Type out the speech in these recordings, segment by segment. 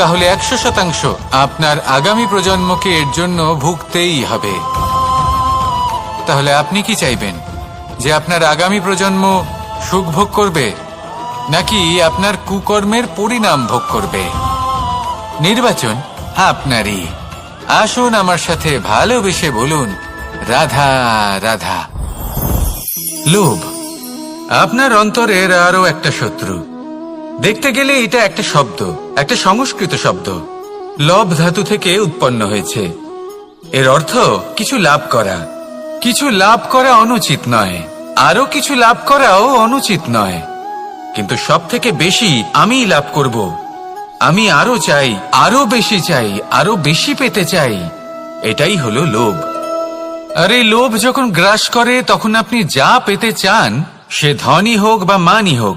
তাহলে একশো শতাংশ আপনার আগামী প্রজন্মকে এর জন্য ভুগতেই হবে। তাহলে আপনি কি চাইবেন? যে আপনার আগামী প্রজন্ম সুখ ভোগ করবে, নাকি আপনার কুকর্মের পরিণাম ভোগ করবে? নির্বাচন আপনারই। আসুন আমার সাথে ভালোবেসে বলুন, রাধা রাধা। লোভ, আপনার অন্তরের আরও একটা শত্রু। দেখতে গেলে এটা একটা শব্দ, একটা সংস্কৃত শব্দ। লব ধাতু থেকে উৎপন্ন হয়েছে। এর অর্থ, কিছু লাভ করা। কিছু লাভ করা অনুচিত নয়। আরও কিছু লাভ করাও অনুচিত নয়। কিন্তু সব থেকে বেশি আমিই লাভ করব। আমি আরও চাই আরও বেশি চাই আরও বেশি পেতে চাই। এটাই হলো লোভ। আর এই লোভ যখন গ্রাস করে, তখন আপনি যা পেতে চান, সে ধনই হোক বা মানই হোক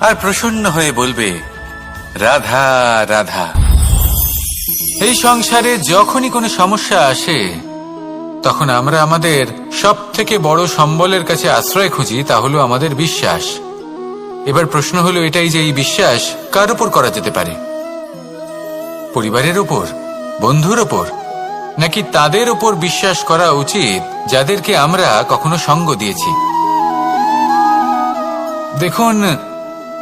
আর প্রসন্ন হয়ে বলবে, রাধা রাধা। এই সংসারে যখনই কোনো সমস্যা আসে, তখন আমরা আমাদের সব থেকে বড় সম্বলের কাছে আশ্রয় খুঁজি, তা হলো আমাদের বিশ্বাস। এবার প্রশ্ন হলো এটাই যে এই বিশ্বাস কার উপর করা যেতে পারে? পরিবারের ওপর বন্ধুর ওপর নাকি তাদের ওপর বিশ্বাস করা উচিত, যাদেরকে আমরা কখনো সঙ্গ দিয়েছি? দেখুন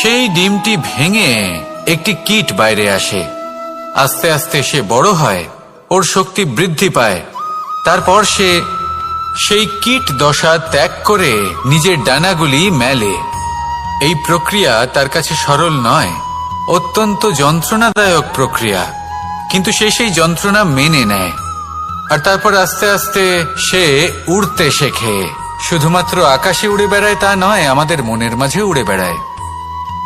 সেই ডিমটি ভেঙে একটি কীট বাইরে আসে। আস্তে আস্তে সে বড় হয়, ওর শক্তি বৃদ্ধি পায়। তারপর সে সেই কীট দশা ত্যাগ করে নিজের ডানাগুলি মেলে। এই প্রক্রিয়া তার কাছে সরল নয়, অত্যন্ত যন্ত্রণাদায়ক প্রক্রিয়া, কিন্তু সে সেই যন্ত্রণা মেনে নেয়। আর তারপর আস্তে আস্তে সে উড়তে শেখে। শুধুমাত্র আকাশে উড়ে বেড়ায় তা নয়, আমাদের মনের মাঝে উড়ে বেড়ায়।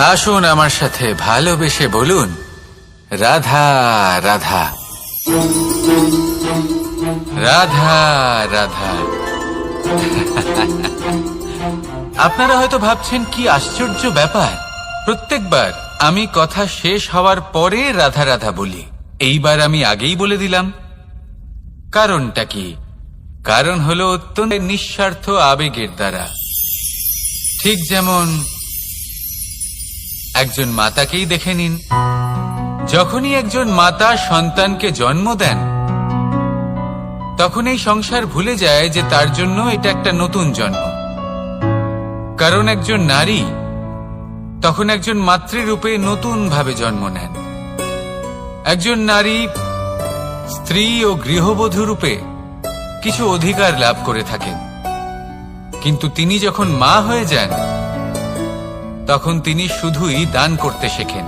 আসুন আমার সাথে ভালোবেসে বলুন, রাধা রাধা। রাধা রাধা। আপনারা হয়তো ভাবছেন, কি আশ্চর্য ব্যাপার। প্রত্যেকবার আমি কথা শেষ হওয়ার পরে রাধা রাধা বলি। এইবার আমি আগেই বলে দিলাম। কারণটা কি? কারণ হলো অত্যন্ত নিঃস্বার্থ আবেগের দ্বারা। ঠিক যেমন একজন মাতাকেই দেখে নিন। যখনই একজন মাতা সন্তানকে জন্ম দেন, তখন এই সংসার ভুলে যায় যে তার জন্য এটা একটা নতুন জন্ম। কারণ একজন নারী তখন একজন মাতৃরূপে নতুন ভাবে জন্ম নেন। একজন নারী স্ত্রী ও গৃহবধূ রূপে কিছু অধিকার লাভ করে থাকেন। কিন্তু তিনি যখন মা হয়ে যান তখন তিনি শুধুই দান করতে শেখেন।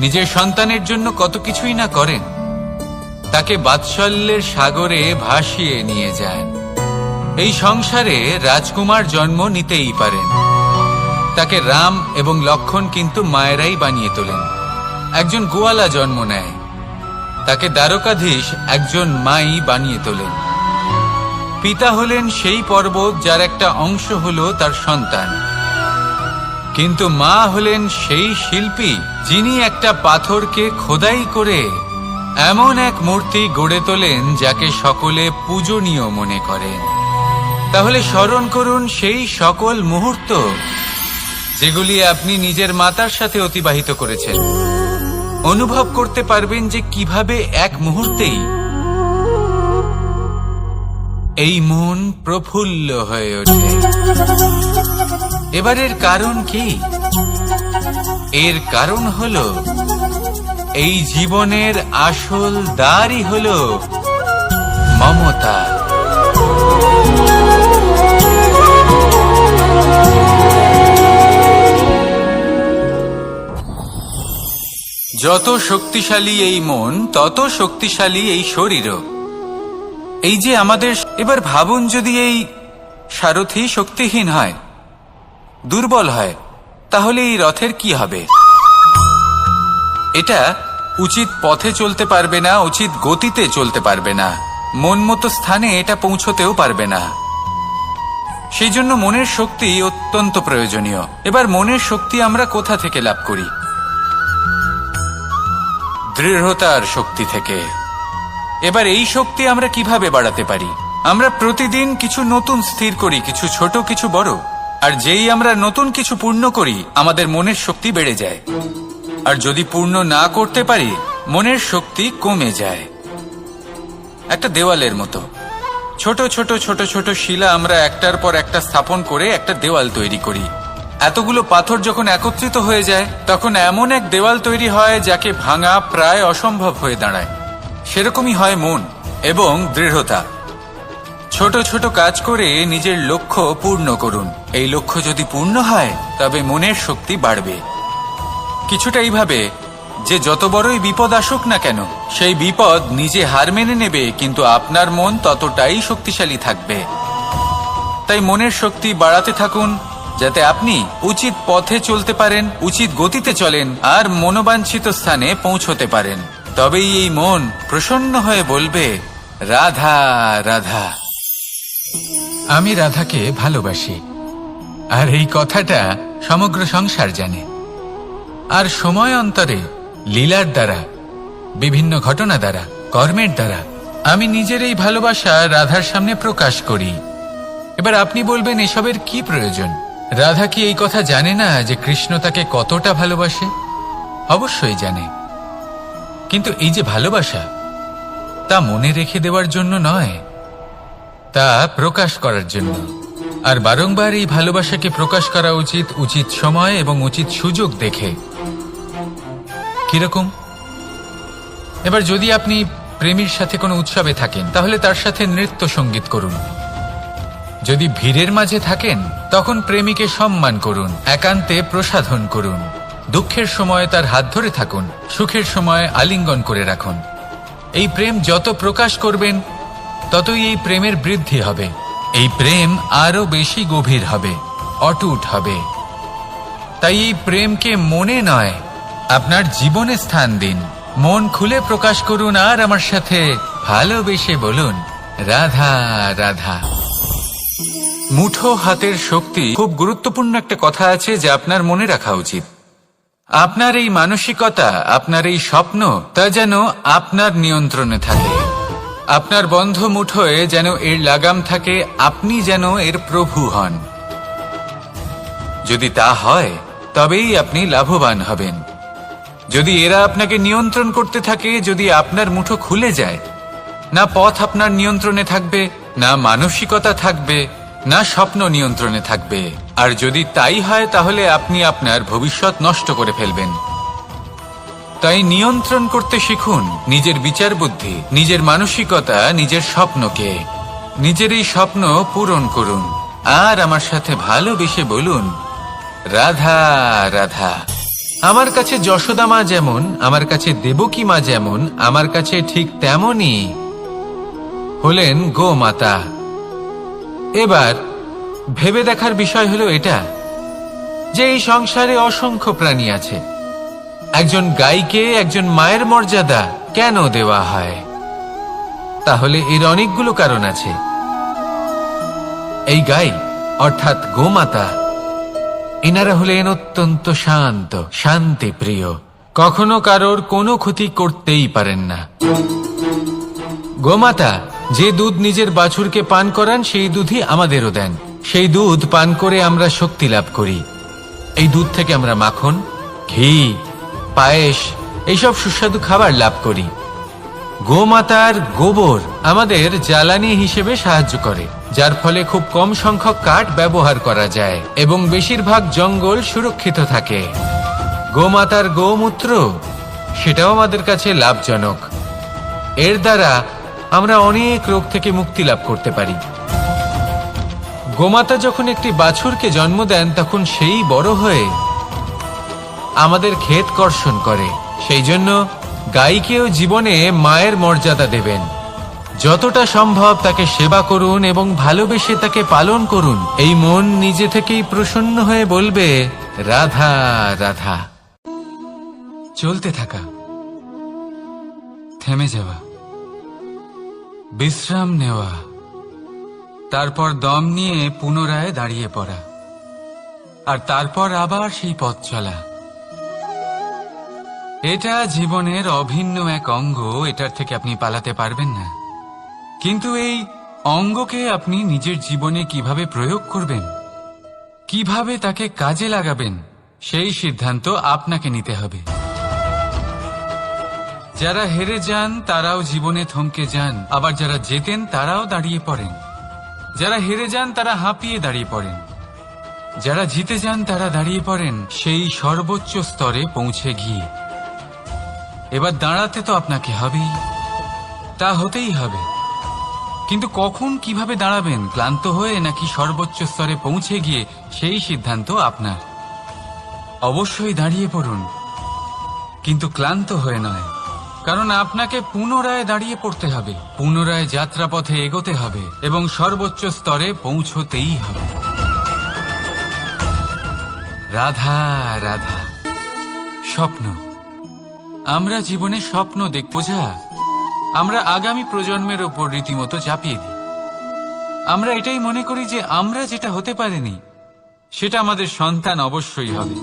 নিজের সন্তানের জন্য কত কিছুই না করেন, তাকে বাৎসল্যের সাগরে ভাসিয়ে নিয়ে যান। এই সংসারে রাজকুমার জন্ম নিতেই পারেন। তাকে রাম এবং লক্ষণ কিন্তু মায়েরাই বানিয়ে তোলেন। একজন গোয়ালা জন্ম নেয়। তাকে দ্বারকাধীশ একজন মাই বানিয়ে তোলেন। পিতা হলেন সেই পর্বত যার একটা অংশ হল তার সন্তান। কিন্তু মা হলেন সেই শিল্পী যিনি একটা পাথরকে খোদাই করে এমন এক মূর্তি গড়ে তোলেন যাকে সকলে পূজনীয় মনে করেন। তাহলে স্মরণ করুন সেই সকল মুহূর্ত যেগুলি আপনি নিজের মাতার সাথে অতিবাহিত করেছেন। অনুভব করতে পারবেন যে কীভাবে এক মুহূর্তেই এই মন প্রফুল্ল হয়ে ওঠে। এবারের কারণ কি? এর কারণ হলো, এই জীবনের আসল দ্বারই হলো মমতা। যত শক্তিশালী এই মন, তত শক্তিশালী এই শরীরও। এই যে আমাদের এবার ভাবুন যদি এই সারথি শক্তিহীন হয়, দুর্বল হয়, তাহলে এই রথের কি হবে? এটা উচিত পথে চলতে পারবে না, উচিত গতিতে চলতে পারবে না। মন মতো স্থানে এটা পৌঁছতেও পারবে না। সেই জন্য মনের শক্তি অত্যন্ত প্রয়োজনীয়। এবার মনের শক্তি আমরা কোথা থেকে লাভ করি? দৃঢ়তার শক্তি থেকে। এবার এই শক্তি আমরা কীভাবে বাড়াতে পারি? আমরা প্রতিদিন কিছু নতুন স্থির করি, কিছু ছোট, কিছু বড়। আর যেই আমরা নতুন কিছু পূর্ণ করি, আমাদের মনের শক্তি বেড়ে যায়। আর যদি পূর্ণ না করতে পারি, মনের শক্তি কমে যায়। একটা দেওয়ালের মতো। ছোট ছোট ছোট ছোট শিলা আমরা একটার পর একটা স্থাপন করে একটা দেওয়াল তৈরি করি। এতগুলো পাথর যখন একত্রিত হয়ে যায়, তখন এমন এক দেওয়াল তৈরি হয় যাকে ভাঙা প্রায় অসম্ভব হয়ে দাঁড়ায়। সেরকমই হয় মন এবং দৃঢ়তা। ছোট ছোট কাজ করে নিজের লক্ষ্য পূর্ণ করুন। এই লক্ষ্য যদি পূর্ণ হয়, তবে মনের শক্তি বাড়বে। কিছুটা এইভাবে, যে যত বড়ই বিপদ আসুক না কেন, সেই বিপদ নিজে হার মেনে নেবে, কিন্তু আপনার মন ততটাই শক্তিশালী থাকবে। তাই মনের শক্তি বাড়াতে থাকুন, যাতে আপনি উচিত পথে চলতে পারেন, উচিত গতিতে চলেন, আর মনোবাঞ্ছিত স্থানে পৌঁছতে পারেন। তবেই এই মন প্রসন্ন হয়ে বলবে, রাধা রাধা। আমি রাধাকে ভালোবাসি, আর এই কথাটা সমগ্র সংসার জানে। আর সময় অন্তরে লীলার দ্বারা, বিভিন্ন ঘটনা দ্বারা, কর্মের দ্বারা, আমি নিজের এই ভালোবাসা রাধার সামনে প্রকাশ করি। এবার আপনি বলবেন, এসবের কি প্রয়োজন? রাধা কি এই কথা জানে না যে কৃষ্ণ তাকে কতটা ভালোবাসে? অবশ্যই জানে। কিন্তু এই যে ভালোবাসা, তা মনে রেখে দেওয়ার জন্য নয়, তা প্রকাশ করার জন্য। আর বারংবার এই ভালোবাসাকে প্রকাশ করা উচিত উচিত সময় এবং উচিত সুযোগ দেখে। কীরকম? এবার যদি আপনি প্রেমীর সাথে কোনো উৎসবে থাকেন, তাহলে তার সাথে নৃত্য সংগীত করুন। যদি ভিড়ের মাঝে থাকেন, তখন প্রেমীকে সম্মান করুন, একান্তে প্রসাধন করুন। দুঃখের সময় তার হাত ধরে থাকুন, সুখের সময় আলিঙ্গন করে রাখুন। এই প্রেম যত প্রকাশ করবেন, ততই এই প্রেমের বৃদ্ধি হবে। এই প্রেম আরও বেশি গভীর হবে, অটুট হবে। তাই এই প্রেমকে মনে নয়, আপনার জীবনে স্থান দিন। মন খুলে প্রকাশ করুন আর আমার সাথে ভালোবেসে বলুন, রাধা রাধা। মুঠো হাতের শক্তি খুব গুরুত্বপূর্ণ একটা কথা আছে যা আপনার মনে রাখা উচিত। আপনার এই মানসিকতা, আপনার এই স্বপ্ন, তা যেন আপনার নিয়ন্ত্রণে থাকে। আপনার বন্ধ মুঠোয় যেন এর লাগাম থাকে, আপনি যেন এর প্রভু হন। যদি তা হয়, তবেই আপনি লাভবান হবেন। যদি এরা আপনাকে নিয়ন্ত্রণ করতে থাকে, যদি আপনার মুঠো খুলে যায়, না পথ আপনার নিয়ন্ত্রণে থাকবে, না মানসিকতা থাকবে, না স্বপ্ন নিয়ন্ত্রণে থাকবে। আর যদি তাই হয়, তাহলে আপনি আপনার ভবিষ্যৎ নষ্ট করে ফেলবেন। তাই নিয়ন্ত্রণ করতে শিখুন নিজের বিচার বুদ্ধি, নিজের মানসিকতা, নিজের স্বপ্নকে। নিজের এই স্বপ্ন পূরণ করুন। আর আমার সাথে ভালোবেসে বলুন, রাধা রাধা, আমার কাছে যশোদা মা যেমন, আমার কাছে দেবকী মা যেমন, আমার কাছে ঠিক তেমনই হলেন গোমাতা এবার ভেবে দেখার বিষয় হলো এটা, যে এই সংসারে অসংখ্য প্রাণী আছে। একজন গাইকে একজন মায়ের মর্যাদা কেন দেওয়া হয়? তাহলে এর অনেকগুলো কারণ আছে। এই গাই, অর্থাৎ গোমাতা, এনারা হলেন অত্যন্ত শান্ত, শান্তি প্রিয়। কখনো কারোর কোনো ক্ষতি করতেই পারেন না। গোমাতা, যে দুধ নিজের বাছুরকে পান করান, সেই দুধই আমাদেরও দেন। সেই দুধ পান করে আমরা শক্তি লাভ করি। এই দুধ থেকে আমরা মাখন, ঘি, পায়েস, এইসব সুস্বাদু খাবার লাভ করি। গোমাতার গোবর আমাদের জ্বালানি হিসেবে সাহায্য করে, যার ফলে খুব কম সংখ্যক কাঠ ব্যবহার করা যায় এবং বেশিরভাগ জঙ্গল সুরক্ষিত থাকে। গোমাতার গোমূত্র, সেটাও আমাদের কাছে লাভজনক। এর দ্বারা আমরা অনেক রোগ থেকে মুক্তি লাভ করতে পারি। গোমাতা যখন একটি বাছুরকে জন্ম দেন, তখন সেই বড় হয়ে আমাদের ক্ষেত কর্ষণ করে। সেই জন্য গাইকেও জীবনে মায়ের মর্যাদা দেবেন। যতটা সম্ভব তাকে সেবা করুন এবং ভালোবেসে তাকে পালন করুন। এই মন নিজে থেকেই প্রসন্ন হয়ে বলবে, রাধা রাধা। চলতে থাকা। থেমে যাওয়া। বিশ্রাম নেওয়া। তারপর দম নিয়ে পুনরায় দাঁড়িয়ে পড়া। আর তারপর আবার সেই পথ চলা। এটা জীবনের অভিন্ন এক অঙ্গ, এটার থেকে আপনি পালাতে পারবেন না। কিন্তু এই অঙ্গকে আপনি নিজের জীবনে কীভাবে প্রয়োগ করবেন, কীভাবে তাকে কাজে লাগাবেন, সেই সিদ্ধান্ত আপনাকে নিতে হবে। যারা হেরে যান, তারাও জীবনে থমকে যান, আবার যারা জেতেন, তারাও দাঁড়িয়ে পড়েন। যারা হেরে যান, তারা হাঁপিয়ে দাঁড়িয়ে পড়েন। যারা জিতে যান, তারা দাঁড়িয়ে পড়েন। সেই সর্বোচ্চ স্তরে পৌঁছে গিয়ে। এবার দাঁড়াতে তো আপনাকে হবেই। তা হতেই হবে। কিন্তু কখন কীভাবে দাঁড়াবেন, ক্লান্ত হয়ে নাকি সর্বোচ্চ স্তরে পৌঁছে গিয়ে সেই সিদ্ধান্ত আপনার? অবশ্যই দাঁড়িয়ে পড়ুন। কিন্তু ক্লান্ত হয়ে নয়। কারণ আপনাকে পুনরায় দাঁড়িয়ে পড়তে হবে। পুনরায় যাত্রাপথে এগোতে হবে এবং সর্বোচ্চ স্তরে পৌঁছতেই হবে। রাধা রাধা, স্বপ্ন। আমরা জীবনে স্বপ্ন দেখ বোঝা? আমরা আগামী প্রজন্মের ওপর রীতিমতো চাপিয়ে দিই। আমরা এটাই মনে করি যে আমরা যেটা হতে পারিনি, সেটা আমাদের সন্তান অবশ্যই হবে।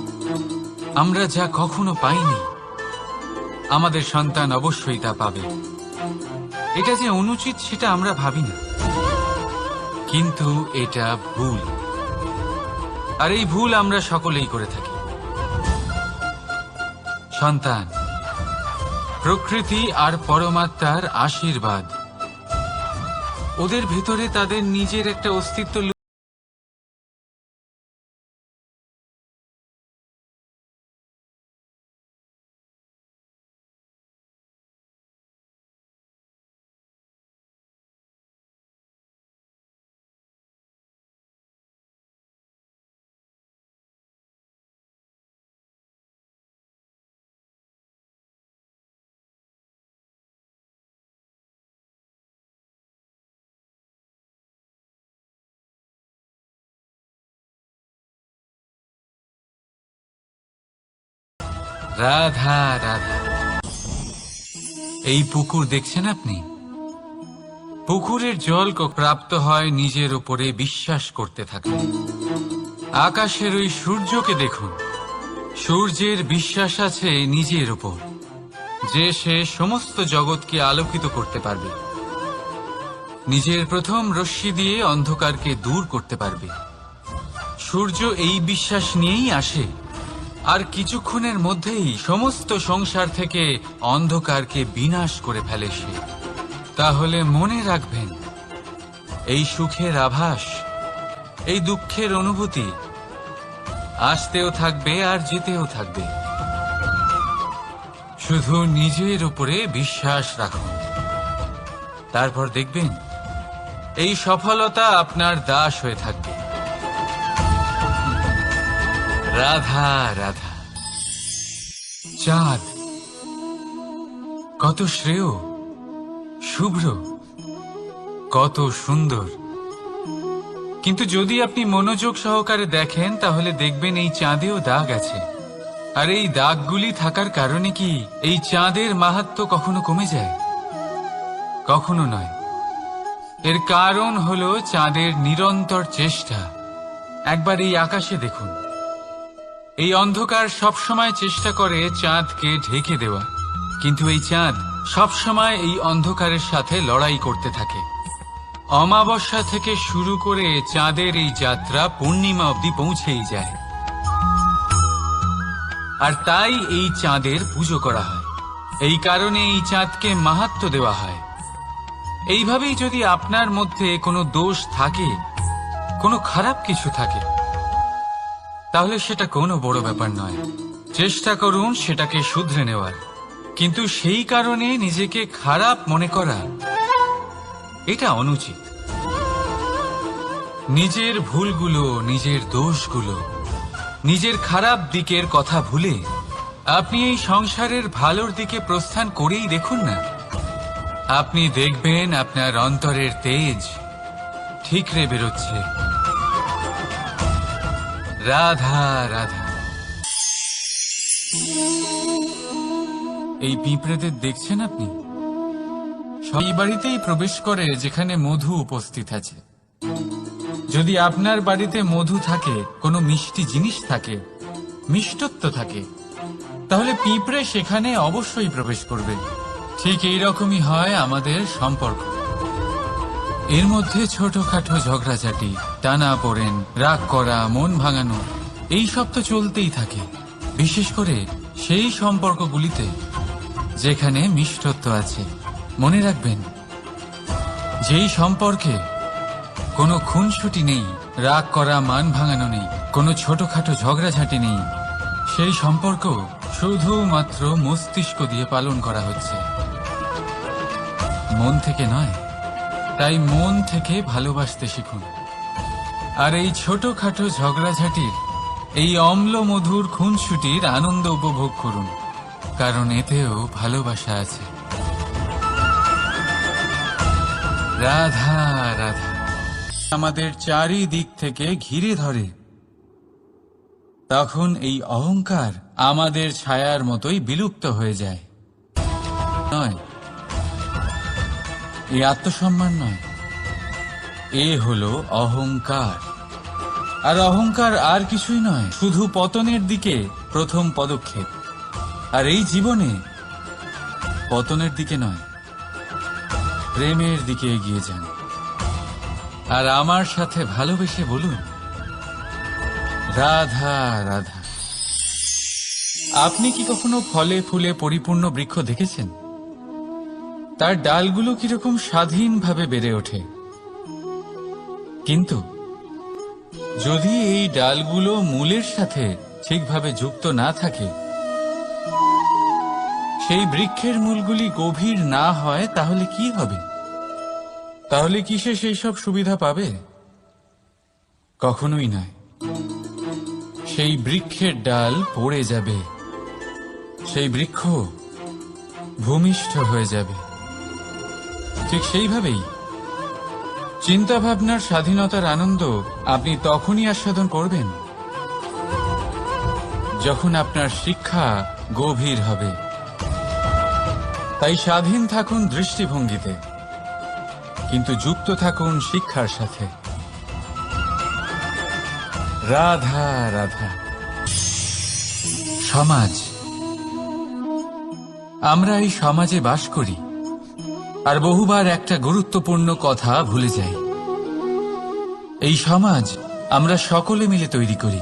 আমরা যা কখনো পাইনি আমাদের সন্তান অবশ্যই তা পাবে। এটা যে অনুচিত, সেটা আমরা ভাবি না। কিন্তু এটা ভুল। আর এই ভুল আমরা সকলেই করে থাকি। সন্তান, প্রকৃতি আর পরমাত্মার আশীর্বাদ। ওদের ভেতরে তাদের নিজের একটা অস্তিত্ব রাধা রাধা। এই পুকুর দেখছেন আপনি? পুকুরের জল প্রাপ্ত হয় নিজের উপরে বিশ্বাস করতে থাকুন। আকাশের ওই সূর্যকে দেখুন। সূর্যের বিশ্বাস আছে নিজের উপর, যে সে সমস্ত জগৎকে আলোকিত করতে পারবে। নিজের প্রথম রশ্মি দিয়ে অন্ধকারকে দূর করতে পারবে। সূর্য এই বিশ্বাস নিয়েই আসে। আর কিছুক্ষণের মধ্যেই সমস্ত সংসার থেকে অন্ধকারকে বিনাশ করে ফেলে সে। তাহলে মনে রাখবেন, এই সুখের আভাস, এই দুঃখের অনুভূতি আসতেও থাকবে আর যেতেও থাকবে। শুধু নিজের উপরে বিশ্বাস রাখুন। তারপর দেখবেন, এই সফলতা আপনার দাস হয়ে থাকবে। রাধা রাধা। চাঁদ, কত শ্রেয়, শুভ্র, কত সুন্দর। কিন্তু যদি আপনি মনোযোগ সহকারে দেখেন, তাহলে দেখবেন এই চাঁদেও দাগ আছে। আর এই দাগগুলি থাকার কারণে কি এই চাঁদের মাহাত্ম কখনো কমে যায়? কখনো নয়। এর কারণ হলো চাঁদের নিরন্তর চেষ্টা। একবার এই আকাশে দেখুন। এই অন্ধকার সবসময় চেষ্টা করে চাঁদকে ঢেকে দেওয়া। কিন্তু এই চাঁদ সবসময় এই অন্ধকারের সাথে লড়াই করতে থাকে। অমাবস্যা থেকে শুরু করে চাঁদের এই যাত্রা পূর্ণিমা অবধি পৌঁছেই যায়। আর তাই এই চাঁদের পুজো করা হয়। এই কারণে এই চাঁদকে মাহাত্ম দেওয়া হয়। এইভাবেই যদি আপনার মধ্যে কোনো দোষ থাকে, কোনো খারাপ কিছু থাকে তাহলে সেটা কোনো বড় ব্যাপার নয়। চেষ্টা করুন সেটাকে শুধরে নেওয়ার। কিন্তু সেই কারণে নিজেকে খারাপ মনে করা, এটা অনুচিত। নিজের ভুলগুলো, নিজের দোষগুলো, নিজের খারাপ দিকের কথা ভুলে আপনি এই সংসারের ভালোর দিকে প্রস্থান করেই দেখুন না। আপনি দেখবেন আপনার অন্তরের তেজ ঠিকরে বেরোচ্ছে। রাধা রাধা। এই পিঁপড়েদের দেখছেন আপনি? সব বাড়িতেই প্রবেশ করে যেখানে মধু উপস্থিত আছে। যদি আপনার বাড়িতে মধু থাকে, কোনো মিষ্টি জিনিস থাকে, মিষ্টত্ব থাকে, তাহলে পিঁপড়ে সেখানে অবশ্যই প্রবেশ করবে। ঠিক এই রকমই হয় আমাদের সম্পর্ক। এর মধ্যে ছোটখাটো ঝগড়াঝাটি টানা পড়েন, রাগ করা, মন ভাঙানো, এই সব তো চলতেই থাকে। বিশেষ করে সেই সম্পর্কগুলিতে যেখানে মিষ্টত্ব আছে। মনে রাখবেন, যেই সম্পর্কে কোনো খুনসুটি নেই, রাগ করা, মান ভাঙানো নেই, কোনো ছোটখাটো ঝগড়াঝাটি নেই, সেই সম্পর্ক শুধুমাত্র মস্তিষ্ক দিয়ে পালন করা হচ্ছে। মন থেকে নয়, তাই মন থেকে ভালোবাসতে শিখুন। আর এই ছোটখাটো ঝগড়াঝাটির, এই অম্ল মধুর খুনসুটির আনন্দ উপভোগ করুন, কারণ এতেও ভালোবাসা আছে। রাধা রাধা। আমাদের চারিদিক থেকে ঘিরে ধরে। তখন এই অহংকার আমাদের ছায়ার মতোই বিলুপ্ত হয়ে যায়। নয়। এই আত্মসম্মান নয়। এ হলো অহংকার। আর অহংকার আর কিছুই নয়, শুধু পতনের দিকে প্রথম পদক্ষেপ। আর এই জীবনে পতনের দিকে নয়, প্রেমের দিকে এগিয়ে যান। আর আমার সাথে ভালোবেসে বলুন, রাধা রাধা। আপনি কি কখনো ফলে ফুলে পরিপূর্ণ বৃক্ষ দেখেছেন? তার ডালগুলো কীরকম স্বাধীনভাবে বেড়ে ওঠে। কিন্তু যদি এই ডালগুলো মূলের সাথে ঠিকভাবে যুক্ত না থাকে, সেই বৃক্ষের মূলগুলি গভীর না হয়, তাহলে কি হবে? তাহলে কি সে সেই সব সুবিধা পাবে? কখনোই নয়। সেই বৃক্ষের ডাল পড়ে যাবে। সেই বৃক্ষ ভূমিষ্ঠ হয়ে যাবে। ঠিক সেইভাবেই চিন্তা ভাবনার স্বাধীনতার আনন্দ আপনি তখনই আস্বাদন করবেন যখন আপনার শিক্ষা গভীর হবে। তাই স্বাধীন থাকুন দৃষ্টিভঙ্গিতে, কিন্তু যুক্ত থাকুন শিক্ষার সাথে। রাধা রাধা। সমাজ। আমরা এই সমাজে বাস করি। আর বহুবার একটা গুরুত্বপূর্ণ কথা ভুলে যাই। এই সমাজ আমরা সকলে মিলে তৈরি করি।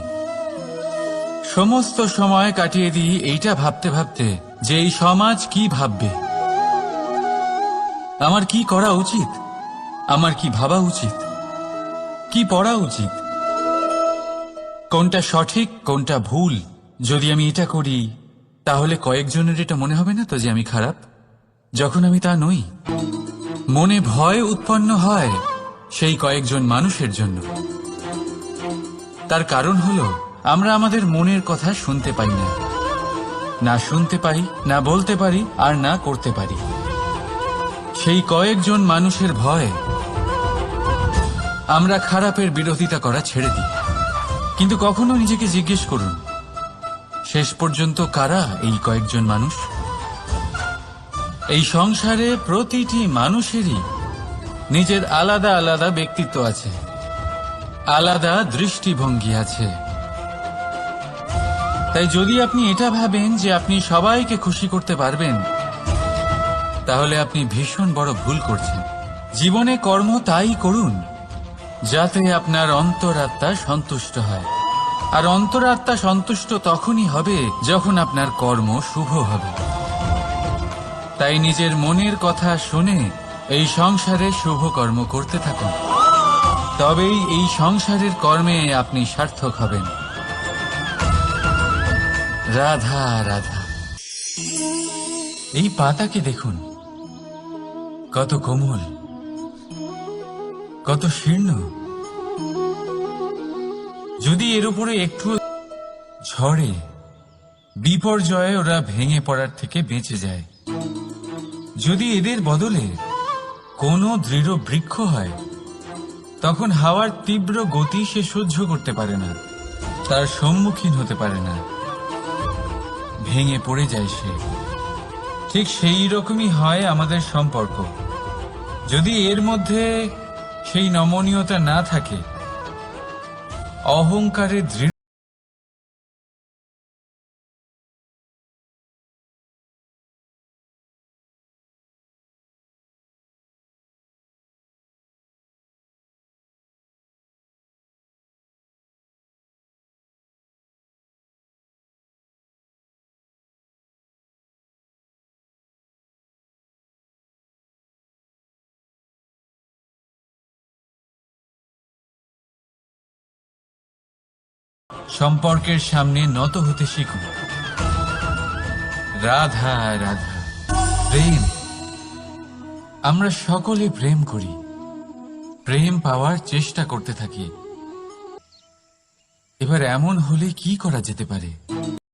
সমস্ত সময় কাটিয়ে দিই এইটা ভাবতে ভাবতে যে এই সমাজ কি ভাববে। আমার কি করা উচিত? আমার কি ভাবা উচিত? কি পড়া উচিত? কোনটা সঠিক, কোনটা ভুল? যদি আমি এটা করি, তাহলে কয়েকজনের এটা মনে হবে না তো যে আমি খারাপ? যখন আমি তা নই, মনে ভয় উৎপন্ন হয় সেই কয়েকজন মানুষের জন্য। তার কারণ হলো, আমরা আমাদের মনের কথা শুনতে পাই না। না শুনতে পারি, না বলতে পারি, আর না করতে পারি। সেই কয়েকজন মানুষের ভয় আমরা খারাপের বিরোধিতা করা ছেড়ে দিই। কিন্তু কখনো নিজেকে জিজ্ঞেস করুন, শেষ পর্যন্ত কারা এই কয়েকজন মানুষ? এই সংসারে প্রতিটি মানুষেরই নিজের আলাদা আলাদা ব্যক্তিত্ব আছে। আলাদা দৃষ্টিভঙ্গি আছে। তাই যদি আপনি এটা ভাবেন যে আপনি সবাইকে খুশি করতে পারবেন, তাহলে আপনি ভীষণ বড় ভুল করছেন। জীবনে কর্ম তাই করুন, যাতে আপনার অন্তরাত্মা সন্তুষ্ট হয়। আর অন্তরাত্মা সন্তুষ্ট তখনই হবে যখন আপনার কর্ম শুভ হবে। তাই নিজের মনের কথা শুনে এই সংসারে শুভ কর্ম করতে থাকুন। তবেই এই সংসারের কর্মে আপনি সার্থক হবেন। রাধা রাধা। এই পাতাকে দেখুন। কত কোমল, কত শীর্ণ। যদি এর উপরে একটু ঝড়ে, বিপর্যয়ে ওরা ভেঙে পড়ার থেকে বেঁচে যায়। যদি এদের বদলে কোনো দৃঢ় বৃক্ষ হয়, তখন হাওয়ার তীব্র গতি সে সহ্য করতে পারে না, তার সম্মুখীন হতে পারে না। ভেঙে পড়ে যায় সে। ঠিক সেই রকমই হয় আমাদের সম্পর্ক। যদি এর মধ্যে সেই নমনীয়তা না থাকে অহংকারের দৃঢ় সম্পর্কের সামনে নত হতে শিখুন। রাধা রাধা, প্রেম। আমরা সকলে প্রেম করি। প্রেম পাওয়ার চেষ্টা করতে থাকি। এবার এমন হলে কি করা যেতে পারে?